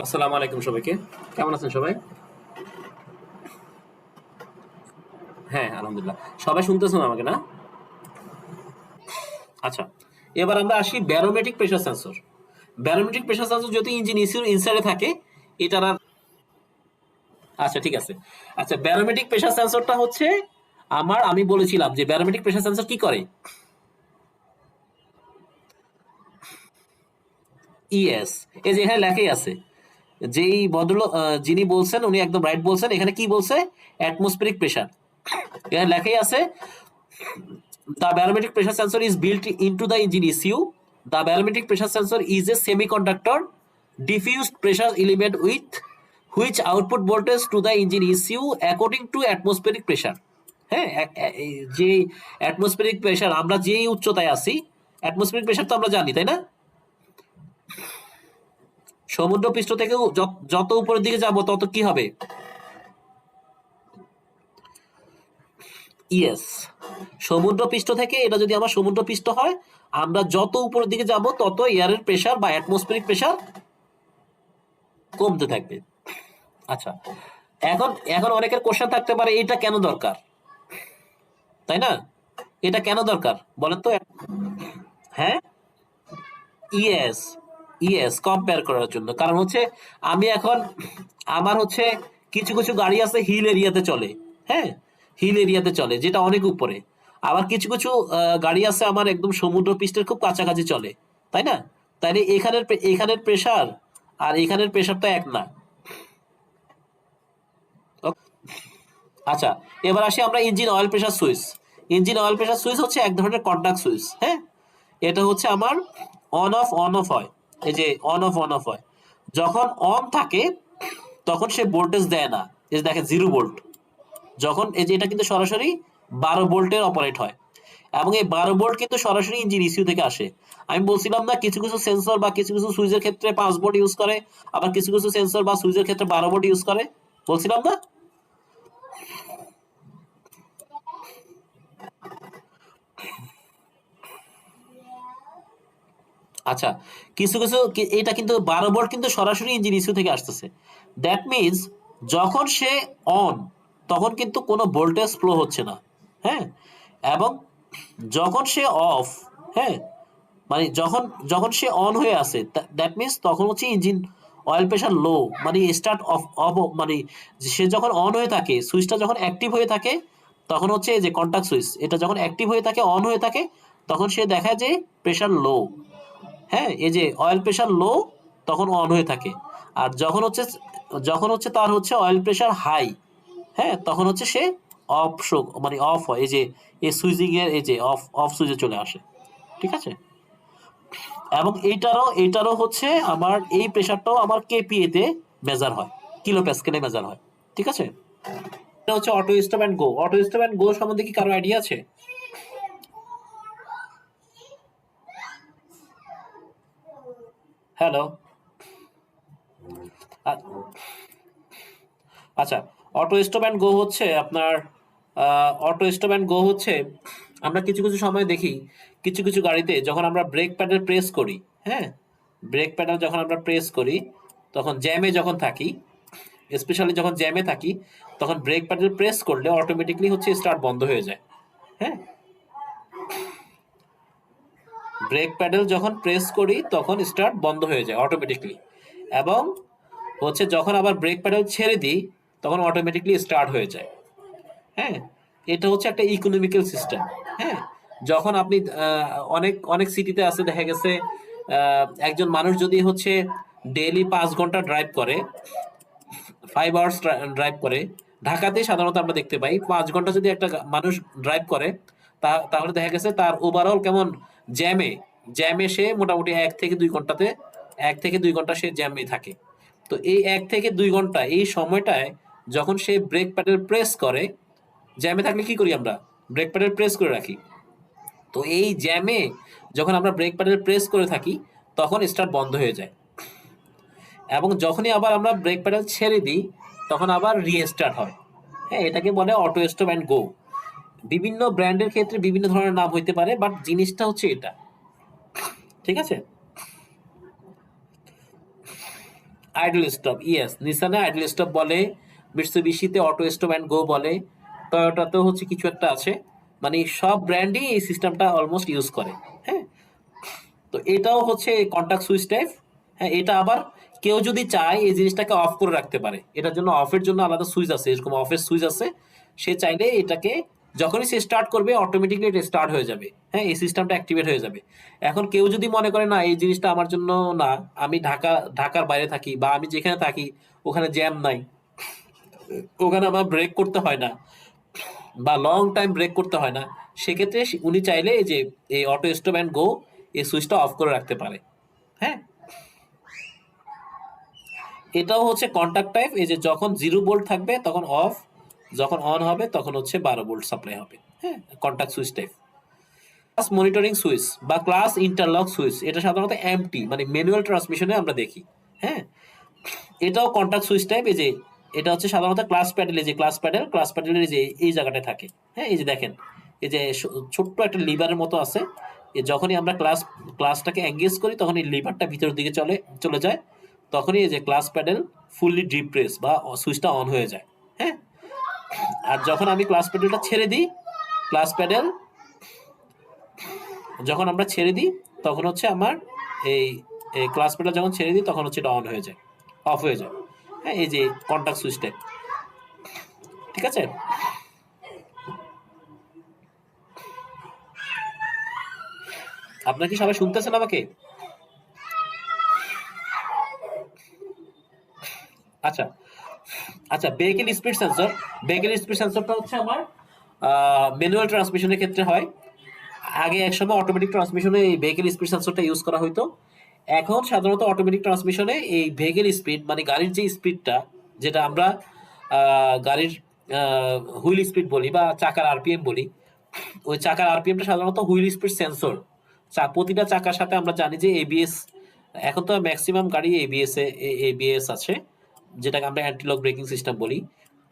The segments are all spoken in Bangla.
আসসালাম- আলাইকুম সবাইকে। কেমন আছেন সবাই? হ্যাঁ আলহামদুলিল্লাহ। সবাই শুনতেছেন আমাকে না? আচ্ছা এবার আমরা আসি barometric pressure sensor barometric pressure sensor যদি ইঞ্জিন ইনসাইডে থাকে, এটার আর আচ্ছা ঠিক আছে। আচ্ছা ব্যারোমেট্রিক প্রেশার সেন্সরটা হচ্ছে আমার, আমি বলেছিলাম যে ব্যারোমেট্রিক প্রেশার সেন্সর কি করে? ইএস এই যে এখানে লেখাই আছে। যেই আহ, যিনি বলছেন উনি একদম রাইট বলছেন। এখানে কি বলছে? অ্যাটমসফেরিক প্রেশার এখানে লেখাই আছে the barometric pressure sensor is built into the engine ECU the barometric pressure sensor is a semiconductor diffused pressure element with which output voltage to the engine ECU according to atmospheric pressure. হ্যাঁ যে অ্যাটমসফেরিক প্রেশার আমরা যেই উচ্চতায় আছি অ্যাটমসফেরিক প্রেশার তো আমরা জানি তাই না? সমুদ্র পৃষ্ঠ থেকে যত- উপরের দিকে যাব, তত কি হবে? ইয়েস সমুদ্র পৃষ্ঠ থেকে, এটা যদি আমার সমুদ্র পৃষ্ঠ হয়, আমরা যত উপরের দিকে যাব, তত এয়ারের প্রেশার বা অ্যাটমসফেরিক প্রেশার কমতে থাকবে। আচ্ছা এখন এখন অনেকের কোশ্চেন থাকতে পারে, এটা কেন দরকার? তাই না? এটা কেন দরকার? বলেন তো হ্যাঁ? ইয়েস ইয়েস কম্পেয়ার করার জন্য। কারণ হচ্ছে, আমি এখন, আমার হচ্ছে কিছু কিছু গাড়ি আছে হিল এরিয়াতে চলে। হ্যাঁ? হিল এরিয়াতে চলে, যেটা অনেক উপরে। আবার কিছু কিছু গাড়ি আছে আমার একদম সমুদ্র পৃষ্ঠের খুব কাছাকাছি চলে। তাই না? তাইলে এখানের এখানের প্রেশার আর এখানের প্রেশারটা এক না। আচ্ছা এবার আসি আমরা engine oil pressure switch engine oil pressure switch হচ্ছে এক ধরনের কন্টাক্ট সুইচ হ্যাঁ? এটা হচ্ছে আমার অন অফ অন অফ হয়। এই যে অন অফ অন অফ হয়। যখন অন থাকে, তখন সে ভোল্টেজ দেয় না। এই যে দেখেন জিরো ভোল্ট যখন এই যে এটা কিন্তু সরাসরি বারো ভোল্টের অপারেট হয়। এবং এই বারো ভোল্ট কিন্তু সরাসরি ইঞ্জিন ইস্যু থেকে আসে। আমি বলছিলাম না, কিছু কিছু সেন্সর বা কিছু কিছু সুইচের ক্ষেত্রে পাঁচ ভোল্ট ইউজ করে, আবার কিছু কিছু সেন্সর বা সুইচের ক্ষেত্রে বারো ভোল্ট ইউজ করে। বলছিলাম না? আচ্ছা কিছু কিছু এটা কিন্তু বারো ভোল্ট কিন্তু সরাসরি ইঞ্জিন ইস্যু থেকে আসতেছে। দ্যাট মিনস যখন সে অন তখন কিন্তু কোনো ভোল্টেজ ফ্লো হচ্ছে না হ্যাঁ? এবং যখন সে অফ হ্যাঁ? মানে যখন যখন সে অন হয়ে আসে দ্যাট মিনস তখন হচ্ছে ইঞ্জিন অয়েল প্রেশার লো মানে স্টার্ট অফ অফ মানে সে যখন অন হয়ে থাকে সুইচটা যখন অ্যাক্টিভ হয়ে থাকে, তখন হচ্ছে যে কন্টাক্ট সুইচ এটা যখন অ্যাক্টিভ হয়ে থাকে অন হয়ে থাকে, তখন সে দেখায় যে প্রেশার লো হ্যাঁ এই যে অয়েল প্রেশার লো তখন অন হয়ে থাকে। আর যখন হচ্ছে যখন হচ্ছে তার হচ্ছে অয়েল প্রেশার হাই হ্যাঁ তখন হচ্ছে সে অফ শো মানে অফ হয়। এই যে, এই সুইচিং এর, এই যে অফ অফ সুইচে চলে আসে। ঠিক আছে? এবং এইটারও এইটারও হচ্ছে আমার, এই প্রেশারটাও আমার কেপিএ তে মেজার হয়। কিলো প্যাসকেলে মেজার হয়। ঠিক আছে? এটা হচ্ছে auto stop and go auto stop and go সম্বন্ধে কি কারও আইডিয়া আছে? হ্যালো। আচ্ছা অটো স্টপ অ্যান্ড গো হচ্ছে আপনার অটো স্টপ অ্যান্ড গো হচ্ছে, আমরা কিছু কিছু সময় দেখি, কিছু কিছু গাড়িতে যখন আমরা ব্রেক প্যাডেল প্রেস করি হ্যাঁ ব্রেক প্যাডেল যখন আমরা প্রেস করি, তখন জ্যামে যখন থাকি, স্পেশালি যখন জ্যামে থাকি, তখন ব্রেক প্যাডেল প্রেস করলে অটোমেটিকলি হচ্ছে স্টার্ট বন্ধ হয়ে যায় হ্যাঁ। ব্রেক প্যাডেল যখন প্রেস করি, তখন স্টার্ট বন্ধ হয়ে যায় অটোমেটিকলি এবং হচ্ছে যখন আবার ব্রেক প্যাডেল ছেড়ে দিই, তখন অটোমেটিকলি স্টার্ট হয়ে যায়। হ্যাঁ এটা হচ্ছে একটা ইকোনমিক্যাল সিস্টেম হ্যাঁ যখন আপনি অনেক অনেক সিটিতে আছে, দেখা গেছে একজন মানুষ যদি হচ্ছে ডেইলি পাঁচ ঘণ্টা ড্রাইভ করে ফাইভ আওয়ার্স ড্রাইভ করে ঢাকাতে সাধারণত আমরা দেখতে পাই, পাঁচ ঘণ্টা যদি একটা মানুষ ড্রাইভ করে তাহলে দেখা গেছে তার ওভারঅল কেমন জ্যামে জ্যামে সে মোটামুটি এক থেকে দুই ঘন্টাতে, এক থেকে দুই ঘণ্টা সে জ্যামে থাকে। তো এই এক থেকে দুই ঘণ্টা, এই সময়টায় যখন সে ব্রেক প্যাডেল প্রেস করে, জ্যামে থাকলে কি করি আমরা? ব্রেক প্যাডেল প্রেস করে রাখি। তো এই জ্যামে যখন আমরা ব্রেক প্যাডেল প্রেস করে থাকি, তখন স্টার্ট বন্ধ হয়ে যায়। এবং যখনই আবার আমরা ব্রেক প্যাডেল ছেড়ে দিই, তখন আবার রিস্টার্ট হয়। হ্যাঁ এটাকে বলে অটো স্টপ অ্যান্ড গো বিভিন্ন ব্র্যান্ডের ক্ষেত্রে বিভিন্ন ধরনের নাম হইতে পারে বাট জিনিসটা হচ্ছে এটা। ঠিক আছে? আইডল স্টপ ইয়েস নিসানে আইডল স্টপ বলে মিটসুবিশিতে অটো স্টপ অ্যান্ড গো বলে টয়োটাতেও হচ্ছে কিছু একটা আছে। মানে সব ব্র্যান্ডই এই সিস্টেমটা অলমোস্ট ইউজ করে হ্যাঁ? তো এটাও হচ্ছে কন্ট্যাক্ট সুইচ টাইপ হ্যাঁ এটা আবার কেউ যদি চায় এই জিনিসটাকে অফ করে রাখতে পারে। এটার জন্য অফের জন্য আলাদা সুইচ আছে, এরকম অফের সুইচ আছে। সে চাইলে এটাকে যখনই সে স্টার্ট করবে অটোমেটিকলি এটা স্টার্ট হয়ে যাবে। হ্যাঁ এই সিস্টেমটা অ্যাক্টিভেট হয়ে যাবে। এখন কেউ যদি মনে করে, না, এই জিনিসটা আমার জন্য না, আমি ঢাকা, ঢাকার বাইরে থাকি বা আমি যেখানে থাকি, ওখানে জ্যাম নাই, ওখানে আমার ব্রেক করতে হয় না বা লং টাইম ব্রেক করতে হয় না, সেক্ষেত্রে উনি চাইলে যে, এই অটো স্টপ অ্যান্ড গো এই সুইচটা অফ করে রাখতে পারে। হ্যাঁ? এটাও হচ্ছে কন্ট্যাক্ট টাইপ এই যে যখন জিরো বোল্ট থাকবে, তখন অফ যখন অন হবে, তখন হচ্ছে বারো ভোল্ট সাপ্লাই হবে। হ্যাঁ contact switch type clutch monitoring switch বা ক্লাস ইন্টারলক সুইচ এটা সাধারণত এমটি মানে ম্যানুয়াল ট্রান্সমিশনে আমরা দেখি। হ্যাঁ এটাও কন্ট্যাক্ট সুইচ টাইপ এই যে, এটা হচ্ছে সাধারণত ক্লাস প্যাডেল যে ক্লাস প্যাডেল ক্লাস প্যাডেলের যে, এই জায়গাটায় থাকে। হ্যাঁ এই যে দেখেন, এই যে ছোট্ট একটা লিভারের মতো আছে। যখনই আমরা ক্লাস ক্লাসটাকে এঙ্গেজ করি, তখন এই লিভারটা ভিতরের দিকে চলে চলে যায়। তখনই এই যে ক্লাস প্যাডেল ফুললি ডিপ্রেস বা সুইচটা অন হয়ে যায়। আর যখন আমি ক্লাস প্যাডেলটা ছেড়ে দিই ক্লাস প্যাডেল যখন আমরা ছেড়ে দিই, তখন হচ্ছে আমার এই ক্লাস প্যাডেল যখন ছেড়ে দিই, তখন হচ্ছে এটা অন হয়ে যায় অফ হয়ে যায়। হ্যাঁ এই যে কন্ট্যাক্ট সুইচটা ঠিক আছে? আপনার কি সবাই শুনতেছেন আমাকে? আচ্ছা। আচ্ছা vehicle speed sensor vehicle speed সেন্সরটা হচ্ছে আমার ম্যানুয়াল ট্রান্সমিশনের ক্ষেত্রে হয়। আগে একসময় অটোমেটিক ট্রান্সমিশনে এই ভেহিকেল স্পিড সেন্সরটা ইউজ করা হতো এখন সাধারণত অটোমেটিক ট্রান্সমিশনে এই ভেহিকেল স্পিড মানে গাড়ির যে স্পিডটা যেটা আমরা গাড়ির হুইল স্পিড বলি বা চাকার আরপিএম বলি, ওই চাকার আরপিএমটা সাধারণত হুইল স্পিড সেন্সর চা, প্রতিটা চাকার সাথে আমরা জানি যে এবিএস এখন তো ম্যাক্সিমাম গাড়ি এবিএস এ এবিএস আছে। যেটাকে আমরা অ্যান্টিলক ব্রেকিং সিস্টেম বলি।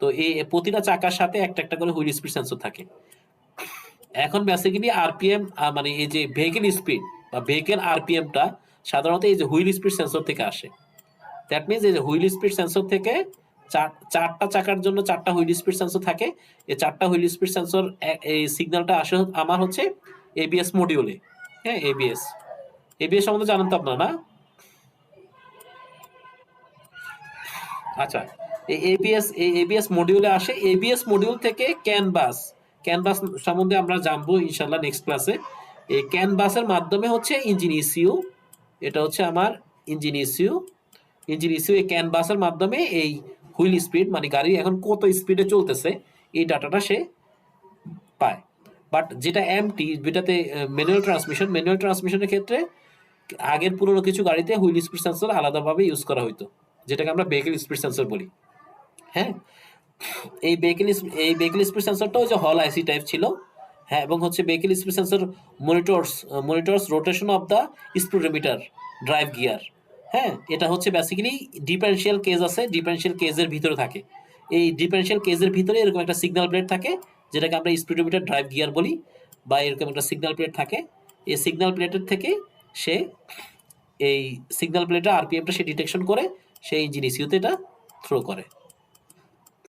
তো এই প্রতিটা চাকার সাথে একটা একটা করে হুইল স্পিড সেন্সর থাকে। এখন বেসিক্যালি আরপিএম মানে এই যে ভেহিকেল স্পিড বা ভেহিকেল আরপিএমটা সাধারণত এই যে হুইল স্পিড সেন্সর থেকে আসে। দ্যাট মিনস এই যে হুইল স্পিড সেন্সর থেকে চার- চারটা চাকার জন্য চারটা হুইল স্পিড সেন্সর থাকে। এই চারটা হুইল স্পিড সেন্সর এই সিগন্যালটা আসে আমার হচ্ছে এবিএস মডিউলে হ্যাঁ এবিএস এবিএস সম্বন্ধে জানেন তো আপনারা না? আচ্ছা এই এবিএস এই এবিএস মডিউলে আসে। এবিএস মডিউল থেকে ক্যানভাস ক্যানভাস সম্বন্ধে আমরা জানব ইনশাল্লাহ নেক্সট ক্লাসে এই ক্যানভাসের মাধ্যমে হচ্ছে ইঞ্জিন ইসিউ এটা হচ্ছে আমার ইঞ্জিন ইসিউ ইঞ্জিন ইসিউ এই ক্যানভাসের মাধ্যমে এই হুইল স্পিড মানে গাড়ি এখন কত স্পিডে চলতেছে, এই ডাটাটা সে পায়। বাট যেটা এমটি যেটাতে ম্যানুয়াল ট্রান্সমিশন ম্যানুয়াল ট্রান্সমিশনের ক্ষেত্রে আগের পুরনো কিছু গাড়িতে হুইল স্পিড সেন্সর আলাদাভাবে ইউজ করা হতো যেটাকে আমরা ভেহিকেল স্পিড সেন্সর বলি। হ্যাঁ? এই ভেহিকেল এই ভেহিকেল স্পিড সেন্সরটাও যে হল আইসি টাইপ ছিল হ্যাঁ এবং হচ্ছে vehicle speed sensor monitors monitors rotation of the speedometer drive gear হ্যাঁ? এটা হচ্ছে বেসিক্যালি ডিফারেন্সিয়াল কেজ আছে ডিফারেন্সিয়াল কেজের ভিতরে থাকে। এই ডিফারেন্সিয়াল কেজের ভিতরে এরকম একটা সিগন্যাল প্লেট থাকে, যেটাকে আমরা স্পিডোমিটার ড্রাইভ গিয়ার বলি, বা এরকম একটা সিগন্যাল প্লেট থাকে। এই সিগন্যাল প্লেটের থেকে সে, এই সিগন্যাল প্লেটটা আরপিএমটা সে ডিটেকশন করে সেই ইউতে এটা থ্রো করে।